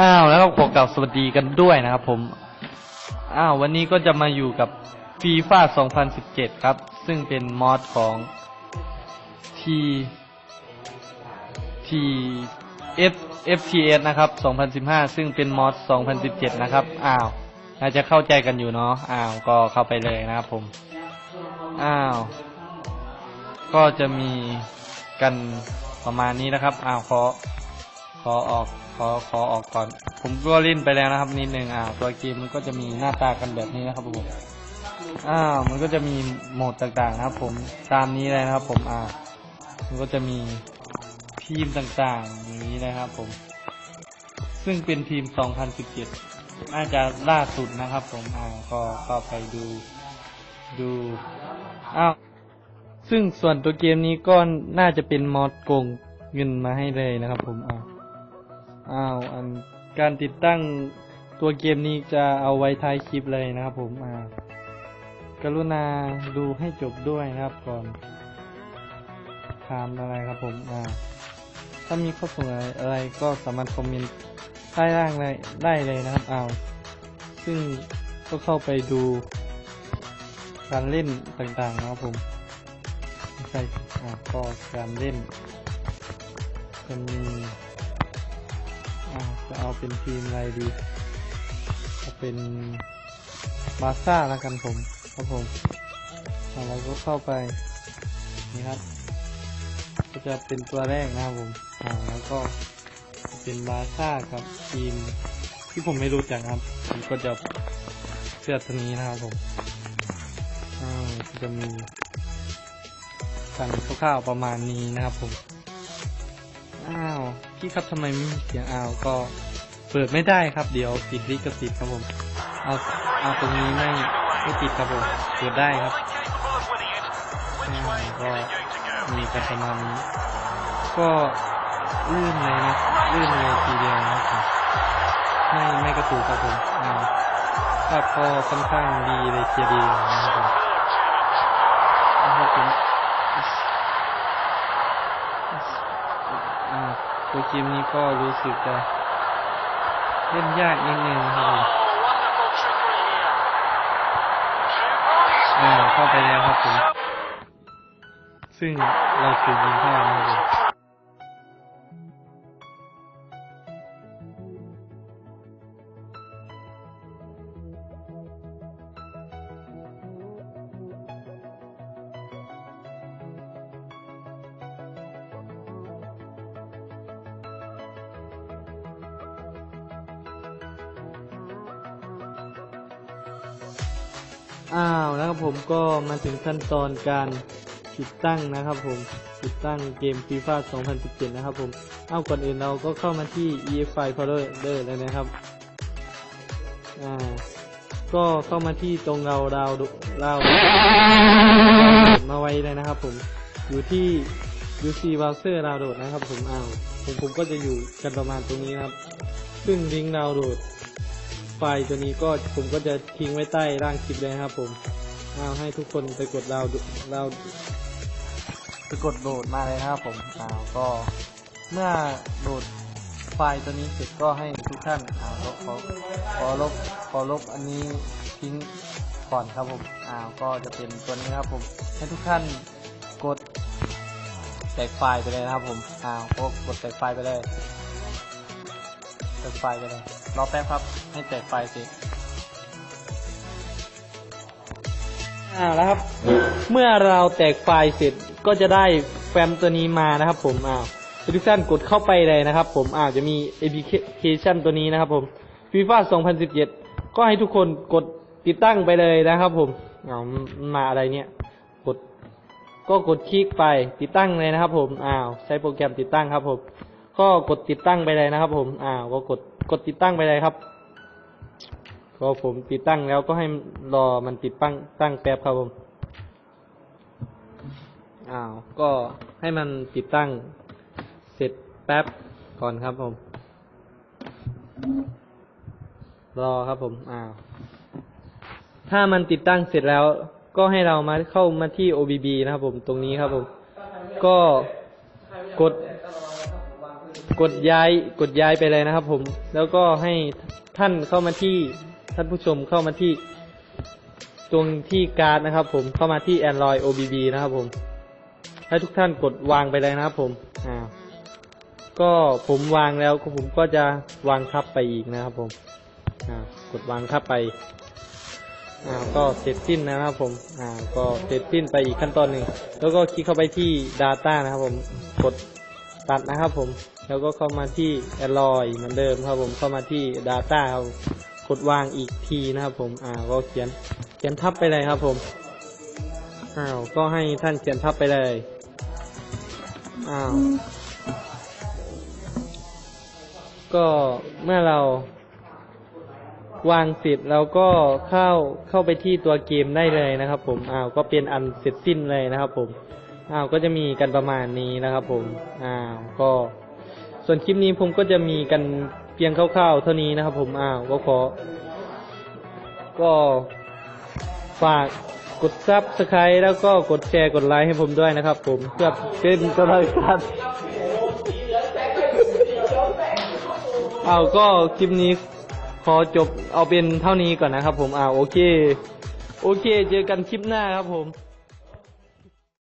อ้าวแล้วก็ขอกล่าวสวัสดีกันด้วยนะครับผม อ้าววันนี้ก็จะมาอยู่กับฟีฟ่า2017 ครับ ซึ่งเป็นมอดของ T T F FTS นะครับ 2015 ซึ่งเป็นมอด2017 นะครับ อ้าวน่าจะเข้าใจกันอยู่เนาะ อ้าว ก็เข้าไปเลยนะครับผม อ้าว ก็จะมีกันประมาณนี้นะครับ อ้าว ขอ ขอออก อขอออกก่อน ผมก็เล่นไปแล้วนะครับนิดนึงอ้าตัวเกมมันก็จะมีหน้าตากันแบบนี้นะครับผมอ้ามันก็จะมีโหมดต่างๆนะครับ ผมตามนี้เลยนะครับ ผมอ้ามันก็จะมีทีมต่างๆอย่างนี้นะครับ ผม ซึ่งเป็นทีม 2017 น่าจะล่าสุดนะครับ ผมอ้าก็เข้าไปดูดูอ้าวซึ่งส่วนตัวเกมนี้ก็น่าจะเป็นมอดโกงเงินมาให้เลยนะครับ ผมอ้า อ้าวอันการติดตั้งตัวเกมนี้จะเอาไว้ท้ายคลิปเลยนะครับ ผมอ่ากรุณาดูให้จบด้วยนะครับก่อนถามอะไรครับผมอ่าถ้ามีข้อสงสัยอะไรก็สามารถคอมเมนต์ใต้ล่างเลยได้เลยนะครับอ้าวซึ่งก็เข้าไปดูการเล่นต่างๆนะครับผมใช่อ่าก็การเล่นจะมี จะเอาเป็นทีมอะไรดีเอาเป็นมาซ่าแล้วกันผมครับผมอ่าเราก็เข้าไปนี่ครับ ก็จะเป็นตัวแรกนะครับผมอ่าแล้วก็เป็นบาซ่าครับทีมที่ผมไม่รู้จักครับผมก็จะเสื้อตัวนี้นะครับผมอ่าจะมีกันคร่าวๆประมาณนี้นะครับผมอ้าว พี่ครับทำไมไม่มีเสียงอ้าวก็ เปิดไม่ได้ครับ เดี๋ยวติดลิขสิทธิ์ครับผมเอาเอาตรงนี้ไม่ไม่ติดครับผมเปิดได้ครับก็มีกันประมาณนี้ก็ลื่นเลยนะลื่นเลยทีเดียวนะครับไม่ไม่กระตุกครับผมอ่าก็ค่อนข้างดีเลยทีเดียวนะครับผม นะครับผมอ่าตัวเกมนี้ก็รู้สึกจะเล่นยากนิดนึงครับอ่าเข้าไปแล้วครับผม ซึ่งเราถูกยิงเข้านะครับ อ้าวนะครับผมก็มาถึงขั้นตอนการติดตั้งนะครับผมติดตั้งเกม FIFA 2017 นะครับผมเอาก่อนอื่นเราก็เข้ามาที่ EFI Folder เลยนะครับอ่าก็เข้ามาที่ตรงเราดาวเรามาไว้เลยนะครับผมอยู่ที่ UC Browser ดาวโหลดนะครับผมอ้าวผมผมก็จะอยู่กันประมาณตรงนี้ครับ ซึ่งลิงก์ดาวโหลด ไฟล์ตัวนี้ก็ผมก็จะทิ้งไว้ใต้ร่างคลิปเลยครับ ผมเอาให้ทุกคนไปกดดาวดาวไปกดโหลดมาเลยนะครับผมอ้าวก็เมื่อโหลดไฟล์ตัวนี้เสร็จก็ให้ทุกท่านอ้าวลบขอขอลบขอลบอันนี้ทิ้งก่อนครับผมอ้าวก็จะเป็นตัวนี้ครับผมให้ทุกท่านกดแตกไฟล์ไปเลยนะครับผมอ้าวก็กดแตกไฟล์ไปเลยแตกไฟล์ไปเลย รอแป๊บครับให้แตกไฟเสร็จอ่าแล้วครับ เมื่อเราแตกไฟล์เสร็จก็จะได้แฟ้มตัวนี้มานะครับ ผมอ้าวทุกท่านกดเข้าไปเลยนะครับ ผมอ้าวจะมีแอปพลิเคชันตัวนี้นะครับ ผม FIFA 2017 ก็ให้ทุกคนกดติดตั้งไปเลยนะครับ ผมอ้าวมันมาอะไรเนี่ย กดก็กดคลิกไปติดตั้งเลยนะครับ ผมอ้าวใช้โปรแกรมติดตั้งครับ ผม ก็กดติดตั้งไปเลยนะครับ ผมอ้าวก็กดกดติดตั้งไปเลยครับก็ผมติดตั้งแล้วก็ให้รอมันติดตั้งตั้งแป๊บครับผม อ้าว ก็ให้มันติดตั้งเสร็จแป๊บก่อนครับผม รอครับผม อ้าว ถ้ามันติดตั้งเสร็จแล้ว ก็ให้เรามาเข้ามาที่ OBB นะครับผม ตรงนี้ครับผม ก็กด กดย้ายกดย้ายไปเลยนะครับ ผม แล้วก็ให้ท่านเข้ามาที่ท่านผู้ชมเข้ามาที่ตรงที่การ์ดนะครับ ผมเข้ามาที่ Android OBB นะครับ ผมให้ทุกท่านกดวางไปเลยนะครับ ผมอ่าก็ผมวางแล้วผมก็จะวางทับไปอีกนะครับ ผมอ่ากดวางทับไปอ่าก็เสร็จสิ้นนะครับ ผมอ่าก็เสร็จสิ้นไปอีกขั้นตอนหนึ่งแล้วก็คลิกเข้าไปที่ Data นะครับ ผมกดตัดนะครับ ผม แล้วก็เข้ามาที่ Android เหมือนเดิมครับผมเข้ามาที่ Data ครับกดวางอีกทีนะครับผมอ่าก็เขียนเขียนทับไปเลยครับผมอ้าวก็ให้ท่านเขียนทับไปเลยอ้าวก็เมื่อเราวางเสร็จเราก็เข้าเข้าไปที่ตัวเกมได้เลยนะครับผมอ้าวก็เป็นอันเสร็จสิ้นเลยนะครับผมอ้าวก็จะมีกันประมาณนี้นะครับผมอ้าวก็ ส่วนคลิปนี้ผมก็จะมีกันเพียงคร่าวๆเท่านี้นะครับ ผมอ้าวก็ขอ ก็ฝากกดซับสไครต์แล้วก็กดแชร์กดไลค์ให้ผมด้วยนะครับ ผมเพื่อเป็นกำลังใจเอาก็คลิปนี้ขอจบเอาเป็นเท่านี้ก่อนนะครับ ผมอ่าโอเค โอเค เจอกันคลิปหน้าครับผม